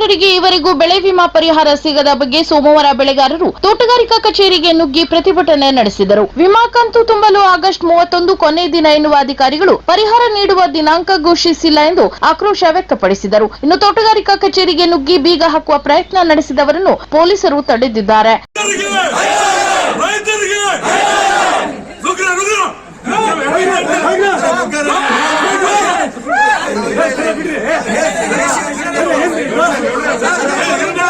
ಬೆಳೆಗಾರರಿಗೆ ಈವರೆಗೂ ಬೆಳೆ ವಿಮಾ ಪರಿಹಾರ ಸಿಗದ ಬಗ್ಗೆ ಸೋಮವಾರ ಬೆಳೆಗಾರರು ತೋಟಗಾರಿಕಾ ಕಚೇರಿಗೆ ನುಗ್ಗಿ ಪ್ರತಿಭಟನೆ ನಡೆಸಿದರು ವಿಮಾ ಕಂತು ತುಂಬಲು ಆಗಸ್ಟ್ ಮೂವತ್ತೊಂದು ಕೊನೆ ದಿನ ಎನ್ನುವ ಅಧಿಕಾರಿಗಳು ಪರಿಹಾರ ನೀಡುವ ದಿನಾಂಕ ಘೋಷಿಸಿಲ್ಲ ಎಂದು ಆಕ್ರೋಶ ವ್ಯಕ್ತಪಡಿಸಿದರು ಇನ್ನು ತೋಟಗಾರಿಕಾ ಕಚೇರಿಗೆ ನುಗ್ಗಿ ಬೀಗ ಹಾಕುವ ಪ್ರಯತ್ನ ನಡೆಸಿದವರನ್ನು ಪೊಲೀಸರು ತಡೆದಿದ್ದಾರೆ ರೈತರಿಗೆ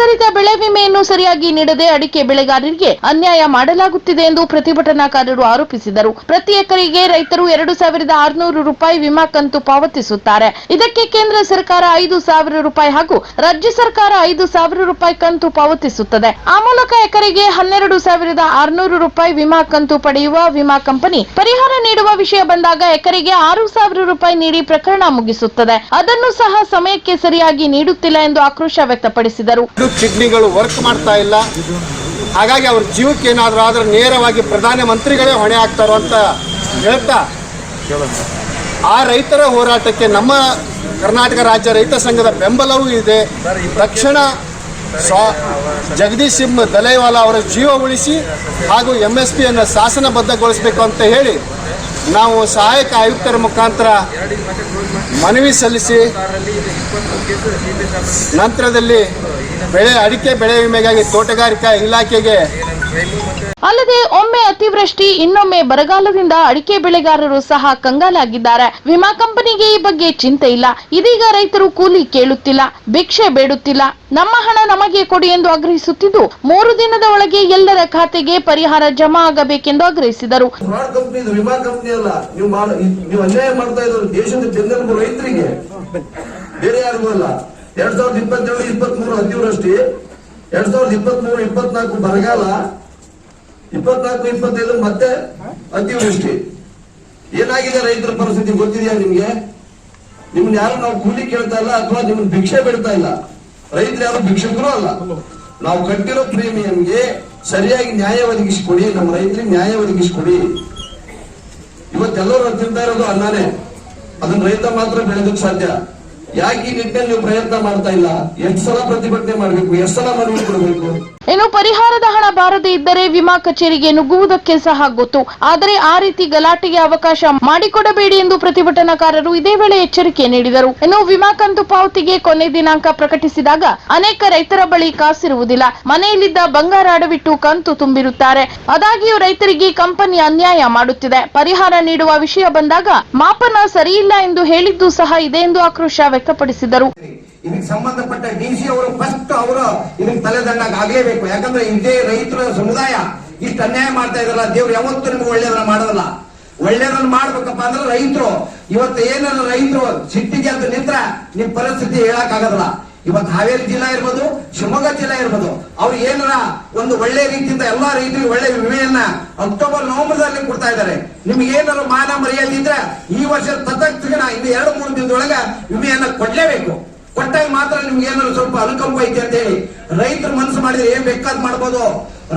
ಹವಾಮಾನಾಧಾರಿತ ಬೆಳೆ ವಿಮೆಯನ್ನು ಸರಿಯಾಗಿ ನೀಡದೆ ಅಡಿಕೆ ಬೆಳೆಗಾರರಿಗೆ ಅನ್ಯಾಯ ಮಾಡಲಾಗುತ್ತಿದೆ ಎಂದು ಪ್ರತಿಭಟನಾಕಾರರು ಆರೋಪಿಸಿದರು. ಪ್ರತಿ ಎಕರೆಗೆ ರೈತರು ಎರಡು ಸಾವಿರದ ಆರುನೂರು ರೂಪಾಯಿ ವಿಮಾ ಕಂತು ಪಾವತಿಸುತ್ತಾರೆ. ಇದಕ್ಕೆ ಕೇಂದ್ರ ಸರ್ಕಾರ ಐದು ಸಾವಿರ ರೂಪಾಯಿ ಹಾಗೂ ರಾಜ್ಯ ಸರ್ಕಾರ ಐದು ಸಾವಿರ ರೂಪಾಯಿ ಕಂತು ಪಾವತಿಸುತ್ತದೆ. ಆ ಮೂಲಕ ಎಕರೆಗೆ ಹನ್ನೆರಡು ಸಾವಿರದ ಆರುನೂರು ರೂಪಾಯಿ ವಿಮಾ ಕಂತು ಪಡೆಯುವ ವಿಮಾ ಕಂಪನಿ ಪರಿಹಾರ ನೀಡುವ ವಿಷಯ ಬಂದಾಗ ಎಕರೆಗೆ ಆರು ಸಾವಿರ ರೂಪಾಯಿ ನೀಡಿ ಪ್ರಕರಣ ಮುಗಿಸುತ್ತದೆ. ಅದನ್ನು ಸಹ ಸಮಯಕ್ಕೆ ಸರಿಯಾಗಿ ನೀಡುತ್ತಿಲ್ಲ ಎಂದು ಆಕ್ರೋಶ ವ್ಯಕ್ತಪಡಿಸಿದರು. ಕಿಡ್ನಿಗಳು ವರ್ಕ್ ಮಾಡ್ತಾ ಇಲ್ಲ. ಹಾಗಾಗಿ ಅವ್ರ ಜೀವಕ್ಕೆ ಏನಾದರೂ ಆದರೆ ನೇರವಾಗಿ ಪ್ರಧಾನ ಮಂತ್ರಿಗಳೇ ಹೊಣೆ ಆಗ್ತಾರೋ ಅಂತ ಹೇಳ್ತಾ, ಆ ರೈತರ ಹೋರಾಟಕ್ಕೆ ನಮ್ಮ ಕರ್ನಾಟಕ ರಾಜ್ಯ ರೈತ ಸಂಘದ ಬೆಂಬಲವೂ ಇದೆ. ತಕ್ಷಣ ಸ್ವಾ ಜಗದೀಶ್ ಸಿಂಹ ದಲೈವಾಲ ಅವರ ಜೀವ ಉಳಿಸಿ ಹಾಗೂ ಎಂ ಎಸ್ ಪಿಯನ್ನು ಶಾಸನಬದ್ಧಗೊಳಿಸಬೇಕು ಅಂತ ಹೇಳಿ ನಾವು ಸಹಾಯಕ ಆಯುಕ್ತರ ಮುಖಾಂತರ ಮನವಿ ಸಲ್ಲಿಸಿ, ನಂತರದಲ್ಲಿ ಬೆಳೆ ಅಡಿಕೆ ಬೆಳೆ ವಿಮೆಗಾಗಿ ತೋಟಗಾರಿಕಾ ಇಲಾಖೆಗೆ ಅಲ್ಲದೆ ಒಮ್ಮೆ ಅತಿವೃಷ್ಟಿ ಇನ್ನೊಮ್ಮೆ ಬರಗಾಲದಿಂದ ಅಡಿಕೆ ಬೆಳೆಗಾರರು ಸಹ ಕಂಗಾಲಾಗಿದ್ದಾರೆ. ವಿಮಾ ಕಂಪನಿಗೆ ಈ ಬಗ್ಗೆ ಚಿಂತೆ ಇಲ್ಲ. ಇದೀಗ ರೈತರು ಕೂಲಿ ಕೇಳುತ್ತಿಲ್ಲ ಭಿಕ್ಷೆ ಬೇಡುತ್ತಿಲ್ಲ. ನಮ್ಮ ಹಣ ನಮಗೆ ಕೊಡಿ ಎಂದು ಆಗ್ರಹಿಸುತ್ತಿದ್ದು ಮೂರು ದಿನದ ಒಳಗೆ ಎಲ್ಲರ ಖಾತೆಗೆ ಪರಿಹಾರ ಜಮಾ ಆಗಬೇಕೆಂದು ಆಗ್ರಹಿಸಿದರು. ಫ್ರಾಡ್ ಕಂಪ್ನಿ ಇದು ವಿಮಾ ಕಂಪ್ನಿ ಅಲ್ಲ ನೀವು ಅನ್ಯಾಯ ಮಾಡ್ತಾ ಇರೋದು ದೇಶದ ಬೆನ್ನೆಲುಬು ರೈತರಿಗೆ. ಬೇರೆ ಯಾರಿಗೂ ಅಲ್ಲ. ಎರಡ್ ಸಾವಿರದ ಇಪ್ಪತ್ತೇಳು ಇಪ್ಪತ್ತ್ ಮೂರು ಅತಿವೃಷ್ಟಿ ಎರಡ್ ಸಾವಿರದ ಇಪ್ಪತ್ತ್ ಮೂರು ಇಪ್ಪತ್ನಾಲ್ಕು ಬರಗಾಲ. ಇಪ್ಪತ್ನಾಲ್ಕು, ಇಪ್ಪತ್ತೈದು ಮತ್ತೆ ಅತಿವೃಷ್ಟಿ ಏನಾಗಿದೆ ರೈತರ ಪರಿಸ್ಥಿತಿ ಗೊತ್ತಿದೆಯಾ ನಿಮ್ಗೆ? ನಿಮ್ನ ಯಾರು ನಾವು ಕೂಲಿ ಕೇಳ್ತಾ ಇಲ್ಲ ಅಥವಾ ನಿಮ್ಗೆ ಭಿಕ್ಷೆ ಬಿಡ್ತಾ ಇಲ್ಲ? ರೈತರು ಯಾರು ಭಿಕ್ಷಕರು ಅಲ್ಲ. ನಾವು ಕಟ್ಟಿರೋ ಪ್ರೀಮಿಯಂಗೆ ಸರಿಯಾಗಿ ನ್ಯಾಯ ಒದಗಿಸಿಕೊಡಿ, ನಮ್ಮ ರೈತರಿಗೆ ನ್ಯಾಯ ಒದಗಿಸಿಕೊಡಿ. ಇವತ್ತೆಲ್ಲರೂ ತಿಂತಾ ಇರೋದು ಅನ್ನನೇ ಅದನ್ನ ರೈತ ಮಾತ್ರ ಬೆಳೆದಕ್ಕೆ ಸಾಧ್ಯ. ಯಾಕೆ ಈ ನಿಟ್ಟಿನಲ್ಲಿ ನೀವು ಪ್ರಯತ್ನ ಮಾಡ್ತಾ ಇಲ್ಲ? ಎಷ್ಟು ಸಲ ಪ್ರತಿಭಟನೆ ಮಾಡಬೇಕು, ಎಷ್ಟು ಸಲ ಮನವಿ ಕೊಡಬೇಕು? ಇನ್ನು ಪರಿಹಾರದ ಹಣ ಬಾರದೇ ಇದ್ದರೆ ವಿಮಾ ಕಚೇರಿಗೆ ನುಗ್ಗುವುದಕ್ಕೆ ಸಹ ಗೊತ್ತು. ಆದರೆ ಆ ರೀತಿ ಗಲಾಟೆಗೆ ಅವಕಾಶ ಮಾಡಿಕೊಡಬೇಡಿ ಎಂದು ಪ್ರತಿಭಟನಾಕಾರರು ಇದೇ ವೇಳೆ ಎಚ್ಚರಿಕೆ ನೀಡಿದರು. ಇನ್ನು ವಿಮಾ ಕಂತು ಪಾವತಿಗೆ ಕೊನೆ ದಿನಾಂಕ ಪ್ರಕಟಿಸಿದಾಗ ಅನೇಕ ರೈತರ ಬಳಿ ಕಾಸಿರುವುದಿಲ್ಲ. ಮನೆಯಲ್ಲಿದ್ದ ಬಂಗಾರ ಅಡವಿಟ್ಟು ಕಂತು ತುಂಬಿರುತ್ತಾರೆ. ಆದಾಗ್ಯೂ ರೈತರಿಗೆ ಕಂಪನಿ ಅನ್ಯಾಯ ಮಾಡುತ್ತಿದೆ. ಪರಿಹಾರ ನೀಡುವ ವಿಷಯ ಬಂದಾಗ ಮಾಪನ ಸರಿಯಿಲ್ಲ ಎಂದು ಹೇಳಿದ್ದು ಸಹ ಇದೆ ಎಂದು ಆಕ್ರೋಶ ವ್ಯಕ್ತಪಡಿಸಿದರು. ಇದಕ್ಕೆ ಸಂಬಂಧಪಟ್ಟ ಡಿ ಸಿ ಅವರು ಫಸ್ಟ್ ಅವರು ಇದಕ್ಕೆ ತಲೆದಂಡಾಗ ಆಗಲೇಬೇಕು ಯಾಕಂದ್ರೆ ಇದೇ ರೈತರ ಸಮುದಾಯ ಇಷ್ಟು ಅನ್ಯಾಯ ಮಾಡ್ತಾ ಇದಾರಲ್ಲ ದೇವ್ರು ಯಾವತ್ತೂ ನಿಮ್ಗೆ ಒಳ್ಳೇದನ್ನ ಮಾಡೋದಲ್ಲ. ಒಳ್ಳೇದನ್ನ ಮಾಡ್ಬೇಕಪ್ಪ ಅಂದ್ರೆ ರೈತರು, ಇವತ್ತು ಏನಾರ ರೈತರು ಸಿಟ್ಟಿಗೆ ಅಂತ ನಿಂತ್ರ ನಿಮ್ ಪರಿಸ್ಥಿತಿ ಹೇಳಕ್ ಆಗೋದಿಲ್ಲ ಇವತ್ತು ಹಾವೇರಿ ಜಿಲ್ಲಾ ಇರ್ಬೋದು, ಶಿವಮೊಗ್ಗ ಜಿಲ್ಲಾ ಇರ್ಬೋದು, ಅವ್ರು ಏನಾರ ಒಂದು ಒಳ್ಳೆ ರೀತಿಯಿಂದ ಎಲ್ಲಾ ರೈತರಿಗೆ ಒಳ್ಳೆ ವಿಮೆಯನ್ನ ಅಕ್ಟೋಬರ್ ನವೆಂಬರ್ದಲ್ಲಿ ಕೊಡ್ತಾ ಇದ್ದಾರೆ. ನಿಮ್ಗೆ ಏನಾದ್ರು ಮಾನ ಮರ್ಯಾದೆ ಇದ್ರೆ ಈ ವರ್ಷ ತತ್ಕ್ಷಣ ಇನ್ನು ಎರಡು, ಮೂರು ದಿನದೊಳಗೆ ವಿಮೆಯನ್ನ ಕೊಡ್ಲೇಬೇಕು. ಕೊಟ್ಟಾಗ ಮಾತ್ರ ನಿಮ್ಗೆ ಏನಾದ್ರು ಸ್ವಲ್ಪ ಅನುಕಂಪ ಐತೆ ಅಂತ ಹೇಳಿ. ರೈತರು ಮನಸ್ಸು ಮಾಡಿದ್ರೆ ಏನ್ ಬೇಕಾದ್ ಮಾಡ್ಬೋದು?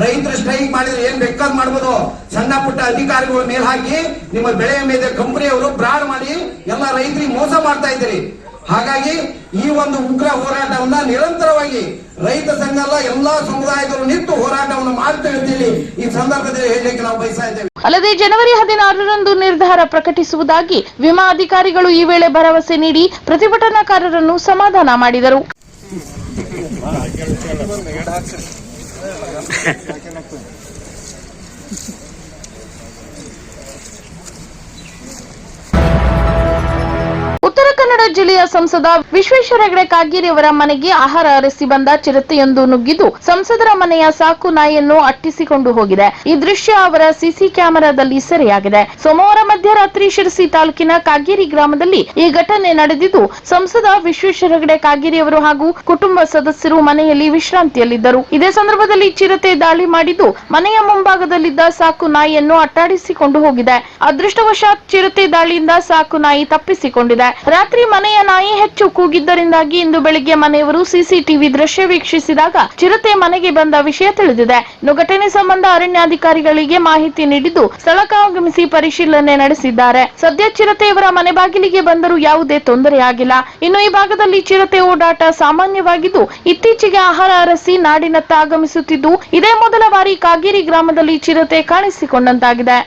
ರೈತರು ಸ್ಟ್ರೈಕ್ ಮಾಡಿದ್ರೆ ಏನ್ ಬೇಕಾದ್ ಮಾಡ್ಬೋದು? ಸಣ್ಣ ಪುಟ್ಟ ಅಧಿಕಾರಿಗಳ ಮೇಲೆ ಹಾಕಿ ನಿಮ್ಮ ಬೆಳೆಯ ಮೇಲೆ ಕಂಪನಿಯವರು ಬ್ರಾಡ್ ಮಾಡಿ ಎಲ್ಲ ರೈತರಿಗೆ ಮೋಸ ಮಾಡ್ತಾ ಇದ್ದೀರಿ. ಹಾಗಾಗಿ ಈ ಒಂದು ಉಗ್ರ ಹೋರಾಟವನ್ನ ನಿರಂತರವಾಗಿ ರೈತ ಸಂಘ ಅಲ್ಲ ಎಲ್ಲಾ ಸಮುದಾಯದವರು ನಿಂತು ಹೋರಾಟವನ್ನು ಮಾಡ್ತೇವೆ ಅಂತೇಳಿ ಈ ಸಂದರ್ಭದಲ್ಲಿ ಹೇಳಲಿಕ್ಕೆ ನಾವು ಬಯಸ್ತಾ ಇದ್ದೇವೆ. ಅಲ್ಲದೆ ಜನವರಿ ಹದಿನಾರರಂದು ನಿರ್ಧಾರ ಪ್ರಕಟಿಸುವುದಾಗಿ ವಿಮಾ ಅಧಿಕಾರಿಗಳು ಈ ವೇಳೆ ಭರವಸೆ ನೀಡಿ ಪ್ರತಿಭಟನಾಕಾರರನ್ನು ಸಮಾಧಾನ ಮಾಡಿದರು. ಉತ್ತರ ಕನ್ನಡ ಜಿಲ್ಲೆಯ ಸಂಸದ ವಿಶ್ವೇಶ್ವರ ಹೆಗಡೆ ಕಾಗೇರಿ ಅವರ ಮನೆಗೆ ಆಹಾರ ಅರಸಿ ಬಂದ ಚಿರತೆಯೊಂದು ನುಗ್ಗಿದ್ದು ಸಂಸದರ ಮನೆಯ ಸಾಕು ನಾಯಿಯನ್ನು ಅಟ್ಟಿಸಿಕೊಂಡು ಹೋಗಿದೆ. ಈ ದೃಶ್ಯ ಅವರ ಸಿಸಿ ಕ್ಯಾಮೆರಾದಲ್ಲಿ ಸೆರೆಯಾಗಿದೆ. ಸೋಮವಾರ ಮಧ್ಯರಾತ್ರಿ ಶಿರಸಿ ತಾಲೂಕಿನ ಕಾಗೇರಿ ಗ್ರಾಮದಲ್ಲಿ ಈ ಘಟನೆ ನಡೆದಿದ್ದು, ಸಂಸದ ವಿಶ್ವೇಶ್ವರ ಹೆಗಡೆ ಕಾಗೇರಿ ಅವರು ಹಾಗೂ ಕುಟುಂಬ ಸದಸ್ಯರು ಮನೆಯಲ್ಲಿ ವಿಶ್ರಾಂತಿಯಲ್ಲಿದ್ದರು. ಇದೇ ಸಂದರ್ಭದಲ್ಲಿ ಚಿರತೆ ದಾಳಿ ಮಾಡಿದ್ದು, ಮನೆಯ ಮುಂಭಾಗದಲ್ಲಿದ್ದ ಸಾಕು ನಾಯಿಯನ್ನು ಅಟ್ಟಾಡಿಸಿಕೊಂಡು ಹೋಗಿದೆ. ಅದೃಷ್ಟವಶಾತ್ ಚಿರತೆ ದಾಳಿಯಿಂದ ಸಾಕು ನಾಯಿ ತಪ್ಪಿಸಿಕೊಂಡಿದೆ. ರಾತ್ರಿ ಮನೆಯ ನಾಯಿ ಹೆಚ್ಚು ಕೂಗಿದ್ದರಿಂದಾಗಿ ಇಂದು ಬೆಳಿಗ್ಗೆ ಮನೆಯವರು ಸಿಸಿಟಿವಿ ದೃಶ್ಯ ವೀಕ್ಷಿಸಿದಾಗ ಚಿರತೆ ಮನೆಗೆ ಬಂದ ವಿಷಯ ತಿಳಿದಿದೆ. ಇನ್ನು ಘಟನೆ ಸಂಬಂಧ ಅರಣ್ಯಾಧಿಕಾರಿಗಳಿಗೆ ಮಾಹಿತಿ ನೀಡಿದ್ದು ಸ್ಥಳಕ್ಕಾಗಮಿಸಿ ಪರಿಶೀಲನೆ ನಡೆಸಿದ್ದಾರೆ. ಸದ್ಯ ಚಿರತೆಯವರ ಮನೆ ಬಾಗಿಲಿಗೆ ಬಂದರೂ ಯಾವುದೇ ತೊಂದರೆಯಾಗಿಲ್ಲ. ಇನ್ನು ಈ ಭಾಗದಲ್ಲಿ ಚಿರತೆ ಓಡಾಟ ಸಾಮಾನ್ಯವಾಗಿದ್ದು, ಇತ್ತೀಚೆಗೆ ಆಹಾರ ಅರಸಿ ನಾಡಿನತ್ತ ಆಗಮಿಸುತ್ತಿದ್ದು, ಇದೇ ಮೊದಲ ಬಾರಿ ಕಾಗೇರಿ ಗ್ರಾಮದಲ್ಲಿ ಚಿರತೆ ಕಾಣಿಸಿಕೊಂಡಂತಾಗಿದೆ.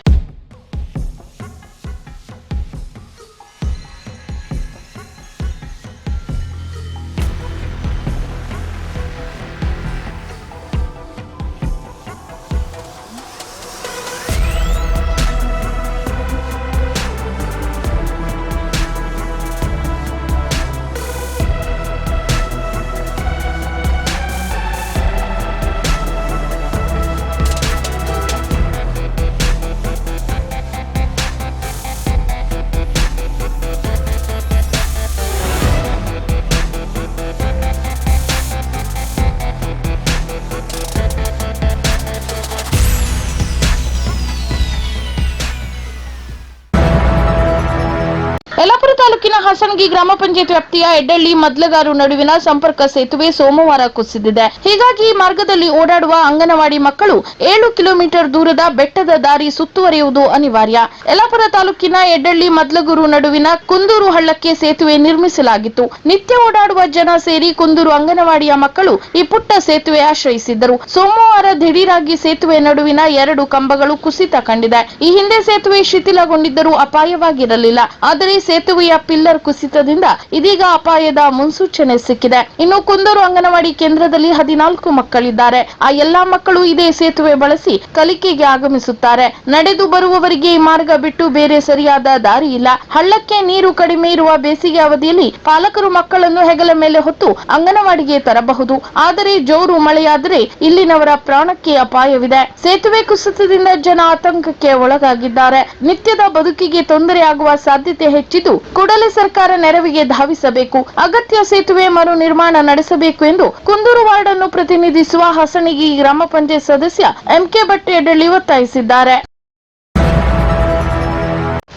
ಹಾಸನಗಿ ಗ್ರಾಮ ಪಂಚಾಯತ್ ವ್ಯಾಪ್ತಿಯ ಎಡ್ಡಳ್ಳಿ ಮದ್ಲಗಾರು ನಡುವಿನ ಸಂಪರ್ಕ ಸೇತುವೆ ಸೋಮವಾರ ಕುಸಿದಿದೆ. ಹೀಗಾಗಿ ಮಾರ್ಗದಲ್ಲಿ ಓಡಾಡುವ ಅಂಗನವಾಡಿ ಮಕ್ಕಳು ಏಳು ಕಿಲೋಮೀಟರ್ ದೂರದ ಬೆಟ್ಟದ ದಾರಿ ಸುತ್ತುವರಿಯುವುದು ಅನಿವಾರ್ಯ. ಯಲಾಪುರ ತಾಲೂಕಿನ ಎಡ್ಡಳ್ಳಿ ಮದ್ಲಗೂರು ನಡುವಿನ ಕುಂದೂರು ಹಳ್ಳಕ್ಕೆ ಸೇತುವೆ ನಿರ್ಮಿಸಲಾಗಿತ್ತು. ನಿತ್ಯ ಓಡಾಡುವ ಜನ ಸೇರಿ ಕುಂದೂರು ಅಂಗನವಾಡಿಯ ಮಕ್ಕಳು ಈ ಪುಟ್ಟ ಸೇತುವೆ ಆಶ್ರಯಿಸಿದ್ದರು. ಸೋಮವಾರ ದಿಢೀರಾಗಿ ಸೇತುವೆ ನಡುವಿನ ಎರಡು ಕಂಬಗಳು ಕುಸಿತ ಕಂಡಿದೆ. ಈ ಹಿಂದೆ ಸೇತುವೆ ಶಿಥಿಲಗೊಂಡಿದ್ದರೂ ಅಪಾಯವಾಗಿರಲಿಲ್ಲ. ಆದರೆ ಸೇತುವೆಯ ಪಿಲ್ಲರ್ ಕುಸಿತದಿಂದ ಇದೀಗ ಅಪಾಯದ ಮುನ್ಸೂಚನೆ ಸಿಕ್ಕಿದೆ. ಇನ್ನು ಕುಂದೂರು ಅಂಗನವಾಡಿ ಕೇಂದ್ರದಲ್ಲಿ ಹದಿನಾಲ್ಕು ಮಕ್ಕಳಿದ್ದಾರೆ. ಆ ಎಲ್ಲಾ ಮಕ್ಕಳು ಇದೇ ಸೇತುವೆ ಬಳಸಿ ಕಲಿಕೆಗೆ ಆಗಮಿಸುತ್ತಾರೆ. ನಡೆದು ಬರುವವರಿಗೆ ಈ ಮಾರ್ಗ ಬಿಟ್ಟು ಬೇರೆ ಸರಿಯಾದ ದಾರಿ ಇಲ್ಲ. ಹಳ್ಳಕ್ಕೆ ನೀರು ಕಡಿಮೆ ಇರುವ ಬೇಸಿಗೆ ಅವಧಿಯಲ್ಲಿ ಪಾಲಕರು ಮಕ್ಕಳನ್ನು ಹೆಗಲ ಮೇಲೆ ಹೊತ್ತು ಅಂಗನವಾಡಿಗೆ ತರಬಹುದು. ಆದರೆ ಜೋರು ಮಳೆಯಾದರೆ ಇಲ್ಲಿನವರ ಪ್ರಾಣಕ್ಕೆ ಅಪಾಯವಿದೆ. ಸೇತುವೆ ಕುಸಿತದಿಂದ ಜನ ಆತಂಕಕ್ಕೆ ಒಳಗಾಗಿದ್ದಾರೆ. ನಿತ್ಯದ ಬದುಕಿಗೆ ತೊಂದರೆಯಾಗುವ ಸಾಧ್ಯತೆ ಹೆಚ್ಚಿದ್ದು ಕೂಡಲೇ ಸರ್ಕಾರ ನೆರವಿಗೆ ಧಾವಿಸಬೇಕು, ಅಗತ್ಯ ಸೇತುವೆ ಮರು ನಿರ್ಮಾಣ ನಡೆಸಬೇಕು ಎಂದು ಕುಂದೂರು ವಾರ್ಡ್ ಅನ್ನು ಪ್ರತಿನಿಧಿಸುವ ಹಸಣಿಗಿ ಗ್ರಾಮ ಪಂಚಾಯತ್ ಸದಸ್ಯ ಎಂಕೆ ಭಟ್ಟೆಯಡ್ಡಳ್ಳಿ ಒತ್ತಾಯಿಸಿದ್ದಾರೆ.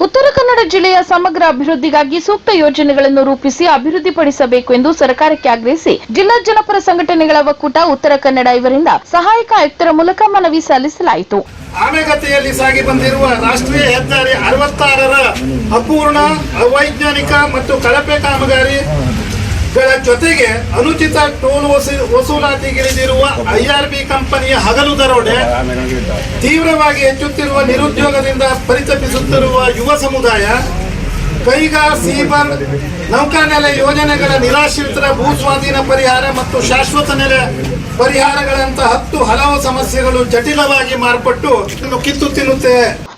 ಉತ್ತರ ಕನ್ನಡ ಜಿಲ್ಲೆಯ ಸಮಗ್ರ ಅಭಿವೃದ್ಧಿಗಾಗಿ ಸೂಕ್ತ ಯೋಜನೆಗಳನ್ನು ರೂಪಿಸಿ ಅಭಿವೃದ್ಧಿಪಡಿಸಬೇಕು ಎಂದು ಸರ್ಕಾರಕ್ಕೆ ಆಗ್ರಹಿಸಿ ಜಿಲ್ಲಾ ಜನಪರ ಸಂಘಟನೆಗಳ ಒಕ್ಕೂಟ ಉತ್ತರ ಕನ್ನಡ ಇವರಿಂದ ಸಹಾಯಕ ಆಯುಕ್ತರ ಮೂಲಕ ಮನವಿ ಸಲ್ಲಿಸಲಾಯಿತು. ಆಮೆಗತಿಯಲ್ಲಿ ಸಾಗಿ ಬಂದಿರುವ ರಾಷ್ಟ್ರೀಯ ಹೆದ್ದಾರಿ ಅರವತ್ತಾರರ ಅಪೂರ್ಣ ಅವೈಜ್ಞಾನಿಕ ಮತ್ತು ಕಳಪೆ ಕಾಮಗಾರಿಗಳ ಜೊತೆಗೆ ಅನುಚಿತ ಟೋಲ್ ವಸೂ- ವಸೂಲಾತಿಗಿಳಿದಿರುವ ಐಆರ್ಬಿ ಕಂಪನಿಯ ಹಗಲು ದರೋಡೆ ತೀವ್ರವಾಗಿ ಹೆಚ್ಚುತ್ತಿರುವ ನಿರುದ್ಯೋಗದಿಂದ ಪರಿತಪಿಸುತ್ತಿರುವ ಯುವ ಸಮುದಾಯ, ಕೈಗಾ ಸೀಬರ್ ನೌಕಾನೆಲೆ ಯೋಜನೆಗಳ ನಿರಾಶ್ರಿತರ ಭೂ ಸ್ವಾಧೀನ ಪರಿಹಾರ ಮತ್ತು ಶಾಶ್ವತ ನೆಲೆ ಪರಿಹಾರಗಳಂತ ಹತ್ತು ಹಲವು ಸಮಸ್ಯೆಗಳು ಜಟಿಲವಾಗಿ ಮಾರ್ಪಟ್ಟು ಕಿತ್ತು ತಿನ್ನುತ್ತೆ.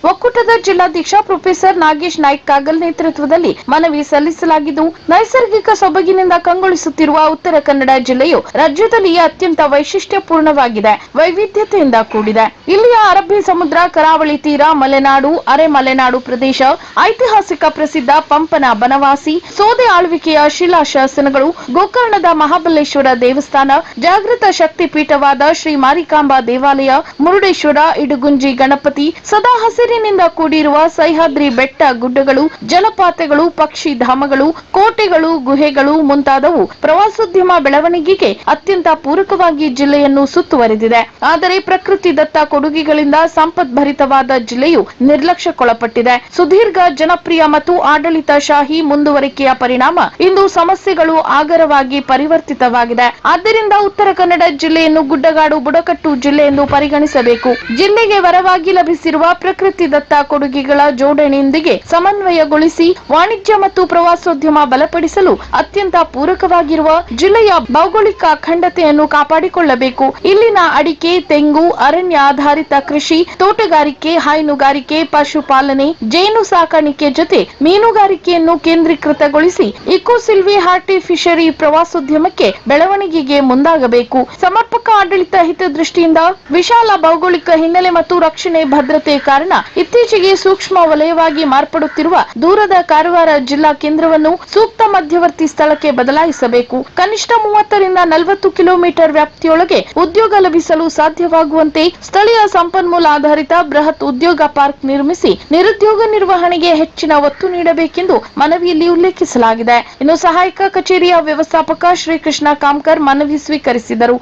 ಒಕ್ಕೂಟದ ಜಿಲ್ಲಾಧ್ಯಕ್ಷ ಪ್ರೊಫೆಸರ್ ನಾಗೇಶ್ ನಾಯ್ಕ್ ಕಾಗಲ್ ನೇತೃತ್ವದಲ್ಲಿ ಮನವಿ ಸಲ್ಲಿಸಲಾಗಿದ್ದು, ನೈಸರ್ಗಿಕ ಸೊಬಗಿನಿಂದ ಕಂಗೊಳಿಸುತ್ತಿರುವ ಉತ್ತರ ಕನ್ನಡ ಜಿಲ್ಲೆಯು ರಾಜ್ಯದಲ್ಲಿ ಅತ್ಯಂತ ವೈಶಿಷ್ಟ್ಯಪೂರ್ಣವಾಗಿದೆ. ವೈವಿಧ್ಯತೆಯಿಂದ ಕೂಡಿದೆ. ಇಲ್ಲಿಯ ಅರಬ್ಬಿ ಸಮುದ್ರ, ಕರಾವಳಿ ತೀರ, ಮಲೆನಾಡು ಅರೆ ಮಲೆನಾಡು ಪ್ರದೇಶ, ಐತಿಹಾಸಿಕ ಪ್ರಸಿದ್ಧ ಪಂಪನ ಬನವಾಸಿ, ಸೋದೆ ಆಳ್ವಿಕೆಯ ಶಿಲಾಶಾಸನಗಳು, ಗೋಕರ್ಣದ ಮಹಾಬಲೇಶ್ವರ ದೇವಸ್ಥಾನ, ಜಾಗೃತ ಶಕ್ತಿ ಪೀಠವಾದ ಶ್ರೀ ಮಾರಿಕಾಂಬಾ ದೇವಾಲಯ, ಮುರುಡೇಶ್ವರ, ಇಡುಗುಂಜಿ ಗಣಪತಿ, ಸದಾ ಹಸಿರಿನಿಂದ ಕೂಡಿರುವ ಸಹ್ಯಾದ್ರಿ ಬೆಟ್ಟ ಗುಡ್ಡಗಳು, ಜಲಪಾತಗಳು, ಪಕ್ಷಿ ಧಾಮಗಳು, ಕೋಟೆಗಳು, ಗುಹೆಗಳು ಮುಂತಾದವು ಪ್ರವಾಸೋದ್ಯಮ ಬೆಳವಣಿಗೆಗೆ ಅತ್ಯಂತ ಪೂರಕವಾಗಿ ಜಿಲ್ಲೆಯನ್ನು ಸುತ್ತುವರೆದಿದೆ. ಆದರೆ ಪ್ರಕೃತಿ ದತ್ತ ಕೊಡುಗೆಗಳಿಂದ ಸಂಪದ್ಭರಿತವಾದ ಜಿಲ್ಲೆಯು ನಿರ್ಲಕ್ಷ್ಯಕ್ಕೊಳಪಟ್ಟಿದೆ. ಸುದೀರ್ಘ, ಜನಪ್ರಿಯ ಮತ್ತು ಆಡಳಿತಶಾಹಿ ಮುಂದುವರಿಕೆಯ ಪರಿಣಾಮ ಇಂದು ಸಮಸ್ಯೆಗಳು ಆಗರವಾಗಿ ಪರಿವರ್ತಿತವಾಗಿದೆ. ಆದ್ದರಿಂದ ಉತ್ತರ ಕನ್ನಡ ಜಿಲ್ಲೆಯನ್ನು ಗುಡ್ಡಗಾಡು ಬುಡಕಟ್ಟು ಜಿಲ್ಲೆ ಎಂದು ಪರಿಗಣಿಸಬೇಕು. ಜಿಲ್ಲೆಗೆ ವರವಾಗಿ ಲಭಿಸಿರುವ ಪ್ರಕೃತಿ ದತ್ತ ಕೊಡುಗೆಗಳ ಜೋಡಣೆಯೊಂದಿಗೆ ಸಮನ್ವಯಗೊಳಿಸಿ ವಾಣಿಜ್ಯ ಮತ್ತು ಪ್ರವಾಸೋದ್ಯಮ ಬಲಪಡಿಸಲು ಅತ್ಯಂತ ಪೂರಕವಾಗಿರುವ ಜಿಲ್ಲೆಯ ಭೌಗೋಳಿಕ ಅಖಂಡತೆಯನ್ನು ಕಾಪಾಡಿಕೊಳ್ಳಬೇಕು. ಇಲ್ಲಿನ ಅಡಿಕೆ, ತೆಂಗು, ಅರಣ್ಯ ಆಧಾರಿತ ಕೃಷಿ, ತೋಟಗಾರಿಕೆ, ಹೈನುಗಾರಿಕೆ, ಪಶುಪಾಲನೆ, ಜೇನು ಸಾಕಾಣಿಕೆ ಜೊತೆ ಮೀನುಗಾರಿಕೆಯನ್ನು ಕೇಂದ್ರೀಕೃತಗೊಳಿಸಿ ಇಕೋಸಿಲ್ವಿ ಹಾರ್ಟಿ ಫಿಶರಿ ಪ್ರವಾಸೋದ್ಯಮಕ್ಕೆ ಬೆಳವಣಿಗೆಗೆ ಮುಂದಾಗಬೇಕು. ಸಮರ್ಪಕ ಆಡಳಿತ ಹಿತದೃಷ್ಟಿಯಿಂದ ವಿಶಾಲ ಭೌಗೋಳಿಕ ಹಿನ್ನೆಲೆ ಮತ್ತು ರಕ್ಷಣೆ ಭದ್ರತೆ ಕಾರಣ ಇತ್ತೀಚೆಗೆ ಸೂಕ್ಷ್ಮ ವಲಯವಾಗಿ ಮಾರ್ಪಡುತ್ತಿರುವ ದೂರದ ಕಾರವಾರ ಜಿಲ್ಲಾ ಕೇಂದ್ರವನ್ನು ಸೂಕ್ತ ಮಧ್ಯವರ್ತಿ ಸ್ಥಳಕ್ಕೆ ಬದಲಾಯಿಸಬೇಕು. ಕನಿಷ್ಠ ಮೂವತ್ತರಿಂದ ನಲವತ್ತು ಕಿಲೋಮೀಟರ್ ವ್ಯಾಪ್ತಿಯೊಳಗೆ ಉದ್ಯೋಗ ಲಭಿಸಲು ಸಾಧ್ಯವಾಗುವಂತೆ ಸ್ಥಳೀಯ ಸಂಪನ್ಮೂಲ ಆಧಾರಿತ ಬೃಹತ್ ಉದ್ಯೋಗ ಪಾರ್ಕ್ ನಿರ್ಮಿಸಿ ನಿರುದ್ಯೋಗ ನಿರ್ವಹಣೆಗೆ ಹೆಚ್ಚಿನ ಒತ್ತು ನೀಡಬೇಕೆಂದು ಮನವಿಯಲ್ಲಿ ಉಲ್ಲೇಖಿಸಲಾಗಿದೆ. ಇನ್ನು ಸಹಾಯಕ ಕಚೇರಿಯ ವ್ಯವಸ್ಥಾಪಕ ಶ್ರೀಕೃಷ್ಣ ಕಾಮ್ಕರ್ ಮನವಿ ಸ್ವೀಕರಿಸಿದರು.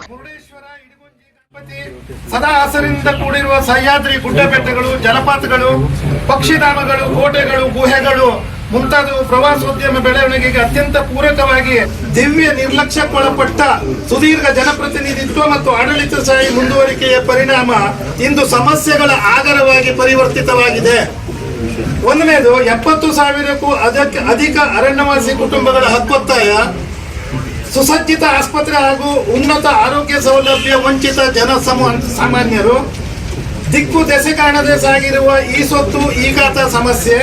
ಸದಾ ಹಸರಿನಿಂದ ಕೂಡಿರುವ ಸಹ್ಯಾದ್ರಿ ಗುಡ್ಡ ಬೆಟ್ಟಗಳು ಜಲಪಾತಗಳು, ಪಕ್ಷಿಧಾಮಗಳು, ಕೋಟೆಗಳು, ಗುಹೆಗಳು ಮುಂತಾದವು ಪ್ರವಾಸೋದ್ಯಮ ಬೆಳವಣಿಗೆಗೆ ಅತ್ಯಂತ ಪೂರಕವಾಗಿ ದಿವ್ಯ ನಿರ್ಲಕ್ಷ್ಯಕ್ಕೊಳಪಟ್ಟ ಸುದೀರ್ಘ ಜನಪ್ರತಿನಿಧಿತ್ವ ಮತ್ತು ಆಡಳಿತಶಾಹಿ ಮುಂದುವರಿಕೆಯ ಪರಿಣಾಮ ಇಂದು ಸಮಸ್ಯೆಗಳ ಆಗರವಾಗಿ ಪರಿವರ್ತಿತವಾಗಿದೆ. ಒಂದನೇದು, ಎಪ್ಪತ್ತು ಸಾವಿರಕ್ಕೂ ಅದಕ್ಕೆ ಅಧಿಕ ಅರಣ್ಯವಾಸಿ ಕುಟುಂಬಗಳ ಹಕ್ಕೊತ್ತಾಯ. ಸುಸಜ್ಜಿತ ಆಸ್ಪತ್ರೆ ಹಾಗೂ ಉನ್ನತ ಆರೋಗ್ಯ ಸೌಲಭ್ಯ ವಂಚಿತ ಜನ ಸಾಮಾನ್ಯರು ದಿಕ್ಕು ದೆಸೆ ಕಾಣದೆ ಸಾಗಿರುವ ಈ ಸೊತ್ತು ಈಗಾತ ಸಮಸ್ಯೆ.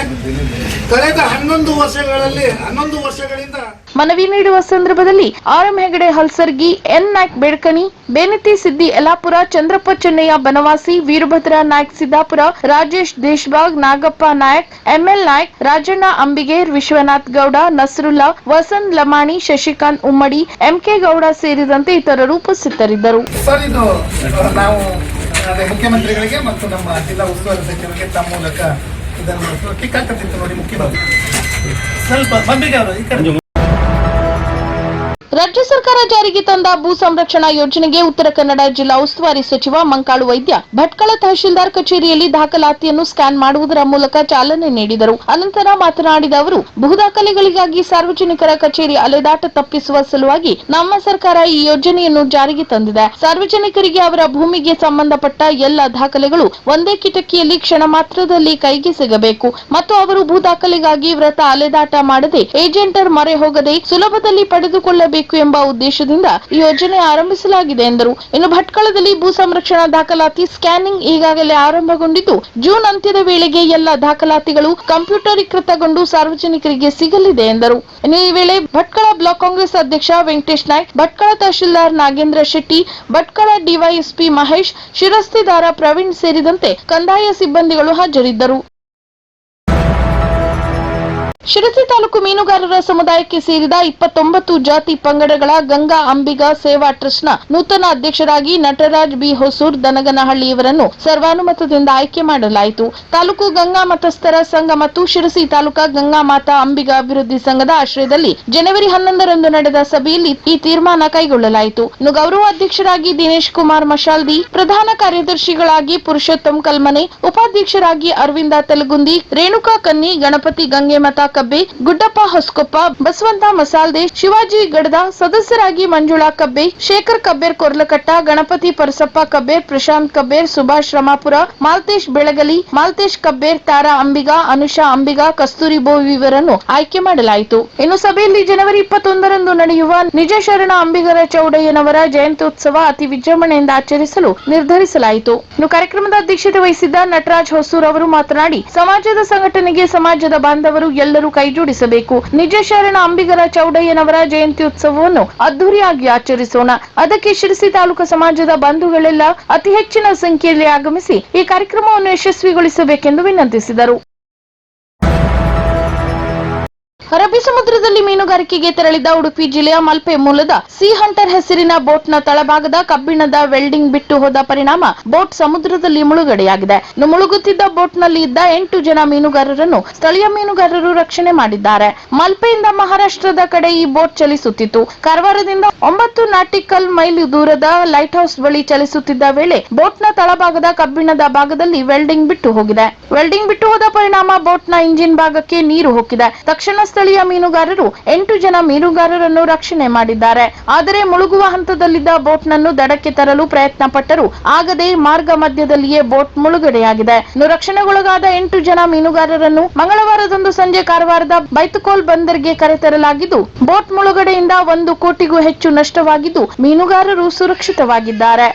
ಕಳೆದ ಹನ್ನೊಂದು ವರ್ಷಗಳಲ್ಲಿ ಹನ್ನೊಂದು ವರ್ಷಗಳಿಂದ ಮನವಿ ನೀಡುವ ಸಂದರ್ಭದಲ್ಲಿ R M Hegde Halsargi N. Naik Bedkani Benati Siddi Yellapur Chandrappa Chennaiah Banavasi Veerabhadra Naik Siddapur Rajesh Deshbhag Nagappa Nayak ML Naik Rajanna Ambiger Vishwanath Gowda Nasrulla Vasant Lamani Shashikant Ummadi MK Gowda ಸೇರಿದಂತೆ ಇತರರು ಉಪಸ್ಥಿತರಿದ್ದರು. ಅದೇ ಮುಖ್ಯಮಂತ್ರಿಗಳಿಗೆ ಮತ್ತು ನಮ್ಮ ಜಿಲ್ಲಾ ಉಸ್ತುವಾರಿ ಸಚಿವರಿಗೆ ತಮ್ಮ ಮೂಲಕ ಇದನ್ನು ಟಿಕ್ ನೋಡಿ ಮುಖ್ಯಮಂತ್ರಿ. ಸ್ವಲ್ಪ ಬಂಬಿಗೆ ಅವರು ಈ ಕಡೆ. ರಾಜ್ಯ ಸರ್ಕಾರ ಜಾರಿಗೆ ತಂದ ಭೂ ಸಂರಕ್ಷಣಾ ಯೋಜನೆಗೆ ಉತ್ತರ ಕನ್ನಡ ಜಿಲ್ಲಾ ಉಸ್ತುವಾರಿ ಸಚಿವ ಮಂಕಾಳು ವೈದ್ಯ ಭಟ್ಕಳ ತಹಶೀಲ್ದಾರ್ ಕಚೇರಿಯಲ್ಲಿ ದಾಖಲಾತಿಯನ್ನು ಸ್ಕ್ಯಾನ್ ಮಾಡುವುದರ ಮೂಲಕ ಚಾಲನೆ ನೀಡಿದರು. ಅನಂತರ ಮಾತನಾಡಿದ ಅವರು ಭೂ ದಾಖಲೆಗಳಿಗಾಗಿ ಸಾರ್ವಜನಿಕರ ಕಚೇರಿ ಅಲೆದಾಟ ತಪ್ಪಿಸುವ ಸಲುವಾಗಿ ನಮ್ಮ ಸರ್ಕಾರ ಈ ಯೋಜನೆಯನ್ನು ಜಾರಿಗೆ ತಂದಿದೆ. ಸಾರ್ವಜನಿಕರಿಗೆ ಅವರ ಭೂಮಿಗೆ ಸಂಬಂಧಪಟ್ಟ ಎಲ್ಲ ದಾಖಲೆಗಳು ಒಂದೇ ಕಿಟಕಿಯಲ್ಲಿ ಕ್ಷಣ ಮಾತ್ರದಲ್ಲಿ ಕೈಗೆ ಸಿಗಬೇಕು. ಮತ್ತು ಅವರು ಭೂ ದಾಖಲೆಗಾಗಿ ವ್ರತ ಅಲೆದಾಟ ಮಾಡದೆ ಏಜೆಂಟರ್ ಮೊರೆ ಹೋಗದೆ ಸುಲಭದಲ್ಲಿ ಪಡೆದುಕೊಳ್ಳಬೇಕು ಎಂಬ ಉದ್ದೇಶದಿಂದ ಈ ಯೋಜನೆ ಆರಂಭಿಸಲಾಗಿದೆ ಎಂದರು. ಇನ್ನು ಭಟ್ಕಳದಲ್ಲಿ ಭೂ ಸಂರಕ್ಷಣಾ ದಾಖಲಾತಿ ಸ್ಕ್ಯಾನಿಂಗ್ ಈಗಾಗಲೇ ಆರಂಭಗೊಂಡಿದ್ದು, ಜೂನ್ ಅಂತ್ಯದ ವೇಳೆಗೆ ಎಲ್ಲ ದಾಖಲಾತಿಗಳು ಕಂಪ್ಯೂಟರೀಕೃತಗೊಂಡು ಸಾರ್ವಜನಿಕರಿಗೆ ಸಿಗಲಿದೆ ಎಂದರು. ಇನ್ನು ಈ ವೇಳೆ ಭಟ್ಕಳ ಬ್ಲಾಕ್ ಕಾಂಗ್ರೆಸ್ ಅಧ್ಯಕ್ಷ ವೆಂಕಟೇಶ್ ನಾಯ್ಕ್, ಭಟ್ಕಳ ತಹಶೀಲ್ದಾರ್ ನಾಗೇಂದ್ರ ಶೆಟ್ಟಿ, ಭಟ್ಕಳ ಡಿವೈಎಸ್ಪಿ ಮಹೇಶ್ ಶಿರಸ್ತಿದಾರ ಪ್ರವೀಣ್ ಸೇರಿದಂತೆ ಕಂದಾಯ ಸಿಬ್ಬಂದಿಗಳು ಹಾಜರಿದ್ದರು. ಶಿರಸಿ ತಾಲೂಕು ಮೀನುಗಾರರ ಸಮುದಾಯಕ್ಕೆ ಸೇರಿದ ಇಪ್ಪತ್ತೊಂಬತ್ತು ಜಾತಿ ಪಂಗಡಗಳ ಗಂಗಾ ಅಂಬಿಗ ಸೇವಾ ಟ್ರಸ್ಟ್ನ ನೂತನ ಅಧ್ಯಕ್ಷರಾಗಿ ನಟರಾಜ್ ಬಿ ಹೊಸೂರ್ ದನಗನಹಳ್ಳಿ ಇವರನ್ನು ಸರ್ವಾನುಮತದಿಂದ ಆಯ್ಕೆ ಮಾಡಲಾಯಿತು. ತಾಲೂಕು ಗಂಗಾ ಮತಸ್ಥರ ಸಂಘ ಮತ್ತು ಶಿರಸಿ ತಾಲೂಕಾ ಗಂಗಾ ಮಾತಾ ಅಂಬಿಗ ಅಭಿವೃದ್ಧಿ ಸಂಘದ ಆಶ್ರಯದಲ್ಲಿ ಜನವರಿ ಹನ್ನೊಂದರಂದು ನಡೆದ ಸಭೆಯಲ್ಲಿ ಈ ತೀರ್ಮಾನ ಕೈಗೊಳ್ಳಲಾಯಿತು. ಇನ್ನು ಗೌರವ ಅಧ್ಯಕ್ಷರಾಗಿ ದಿನೇಶ್ ಕುಮಾರ್ ಮಶಾಲ್ದಿ, ಪ್ರಧಾನ ಕಾರ್ಯದರ್ಶಿಗಳಾಗಿ ಪುರುಷೋತ್ತಮ್ ಕಲ್ಮನೆ, ಉಪಾಧ್ಯಕ್ಷರಾಗಿ ಅರವಿಂದ ತೆಲಗುಂದಿ, ರೇಣುಕಾ ಕನ್ನಿ, ಗಣಪತಿ ಗಂಗೆಮತ ಕಬ್ಬೆ, ಗುಡ್ಡಪ್ಪ ಹೊಸಕೊಪ್ಪ, ಬಸವಂತ ಮಸಾಲ್ದೆ, ಶಿವಾಜಿ ಗಡದ ಸದಸ್ಯರಾಗಿ ಮಂಜುಳಾ ಕಬ್ಬೆ, ಶೇಖರ್ ಕಬ್ಬೇರ್ ಕೊರ್ಲಕಟ್ಟ, ಗಣಪತಿ ಪರಸಪ್ಪ ಕಬ್ಬೇರ್, ಪ್ರಶಾಂತ್ ಕಬ್ಬೇರ್, ಸುಭಾಷ್ ರಮಾಪುರ, ಮಾಲ್ತೇಶ್ ಬೆಳಗಲಿ, ಮಾಲ್ತೇಶ್ ಕಬ್ಬೇರ್, ತಾರಾ ಅಂಬಿಗಾ, ಅನುಷಾ ಅಂಬಿಗಾ, ಕಸ್ತೂರಿ ಬೋವಿ ಇವರನ್ನು ಆಯ್ಕೆ ಮಾಡಲಾಯಿತು. ಇನ್ನು ಸಭೆಯಲ್ಲಿ ಜನವರಿ ಇಪ್ಪತ್ತೊಂದರಂದು ನಡೆಯುವ ನಿಜ ಶರಣ ಅಂಬಿಗರ ಚೌಡಯ್ಯನವರ ಜಯಂತ್ಯೋತ್ಸವ ಅತಿ ವಿಜೃಂಭಣೆಯಿಂದ ಆಚರಿಸಲು ನಿರ್ಧರಿಸಲಾಯಿತು. ಇನ್ನು ಕಾರ್ಯಕ್ರಮದ ಅಧ್ಯಕ್ಷತೆ ವಹಿಸಿದ್ದ ನಟರಾಜ್ ಹೊಸೂರ್ ಅವರು ಮಾತನಾಡಿ, ಸಮಾಜದ ಸಂಘಟನೆಗೆ ಸಮಾಜದ ಬಾಂಧವರು ಎಲ್ಲರೂ ಕೈಜೋಡಿಸಬೇಕು. ನಿಜ ಶರಣ ಅಂಬಿಗರ ಚೌಡಯ್ಯನವರ ಜಯಂತಿ ಉತ್ಸವವನ್ನು ಅದ್ದೂರಿಯಾಗಿ ಆಚರಿಸೋಣ. ಅದಕ್ಕೆ ಶಿರಸಿ ತಾಲೂಕು ಸಮಾಜದ ಬಂಧುಗಳೆಲ್ಲ ಅತಿ ಹೆಚ್ಚಿನ ಸಂಖ್ಯೆಯಲ್ಲಿ ಆಗಮಿಸಿ ಈ ಕಾರ್ಯಕ್ರಮವನ್ನು ಯಶಸ್ವಿಗೊಳಿಸಬೇಕೆಂದು ವಿನಂತಿಸಿದರು. ಅರಬ್ಬಿ ಸಮುದ್ರದಲ್ಲಿ ಮೀನುಗಾರಿಕೆಗೆ ತೆರಳಿದ ಉಡುಪಿ ಜಿಲ್ಲೆಯ ಮಲ್ಪೆ ಮೂಲದ ಸಿ ಹಂಟರ್ ಹೆಸರಿನ ಬೋಟ್ನ ತಳಭಾಗದ ಕಬ್ಬಿಣದ ವೆಲ್ಡಿಂಗ್ ಬಿಟ್ಟು ಹೋದ ಪರಿಣಾಮ ಬೋಟ್ ಸಮುದ್ರದಲ್ಲಿ ಮುಳುಗಡೆಯಾಗಿದೆ. ಮುಳುಗುತ್ತಿದ್ದ ಬೋಟ್ನಲ್ಲಿ ಇದ್ದ ಎಂಟು ಜನ ಮೀನುಗಾರರನ್ನು ಸ್ಥಳೀಯ ಮೀನುಗಾರರು ರಕ್ಷಣೆ ಮಾಡಿದ್ದಾರೆ. ಮಲ್ಪೆಯಿಂದ ಮಹಾರಾಷ್ಟ್ರದ ಕಡೆ ಈ ಬೋಟ್ ಚಲಿಸುತ್ತಿತ್ತು. ಕಾರವಾರದಿಂದ ಒಂಬತ್ತು ನಾಟಿಕಲ್ ಮೈಲ್ ದೂರದ ಲೈಟ್ ಹೌಸ್ ಬಳಿ ಚಲಿಸುತ್ತಿದ್ದ ವೇಳೆ ಬೋಟ್ನ ತಳಭಾಗದ ಕಬ್ಬಿಣದ ಭಾಗದಲ್ಲಿ ವೆಲ್ಡಿಂಗ್ ಬಿಟ್ಟು ಹೋಗಿದೆ. ವೆಲ್ಡಿಂಗ್ ಬಿಟ್ಟು ಹೋದ ಪರಿಣಾಮ ಬೋಟ್ನ ಇಂಜಿನ್ ಭಾಗಕ್ಕೆ ನೀರು ಹೋಗಿದೆ. ತಕ್ಷಣ ಸ್ಥಳೀಯ ಮೀನುಗಾರರು ಎಂಟು ಜನ ಮೀನುಗಾರರನ್ನು ರಕ್ಷಣೆ ಮಾಡಿದ್ದಾರೆ. ಆದರೆ ಮುಳುಗುವ ಹಂತದಲ್ಲಿದ್ದ ಬೋಟ್ನನ್ನು ದಡಕ್ಕೆ ತರಲು ಪ್ರಯತ್ನ ಪಟ್ಟರು ಆಗದೆ ಮಾರ್ಗ ಮಧ್ಯದಲ್ಲಿಯೇ ಬೋಟ್ ಮುಳುಗಡೆಯಾಗಿದೆ. ರಕ್ಷಣೆಗೊಳಗಾದ ಎಂಟು ಜನ ಮೀನುಗಾರರನ್ನು ಮಂಗಳವಾರದಂದು ಸಂಜೆ ಕಾರವಾರದ ಬೈತುಕೋಲ್ ಬಂದರ್ಗೆ ಕರೆತರಲಾಗಿದ್ದು, ಬೋಟ್ ಮುಳುಗಡೆಯಿಂದ ಒಂದು ಕೋಟಿಗೂ ಹೆಚ್ಚು ನಷ್ಟವಾಗಿದ್ದು, ಮೀನುಗಾರರು ಸುರಕ್ಷಿತವಾಗಿದ್ದಾರೆ.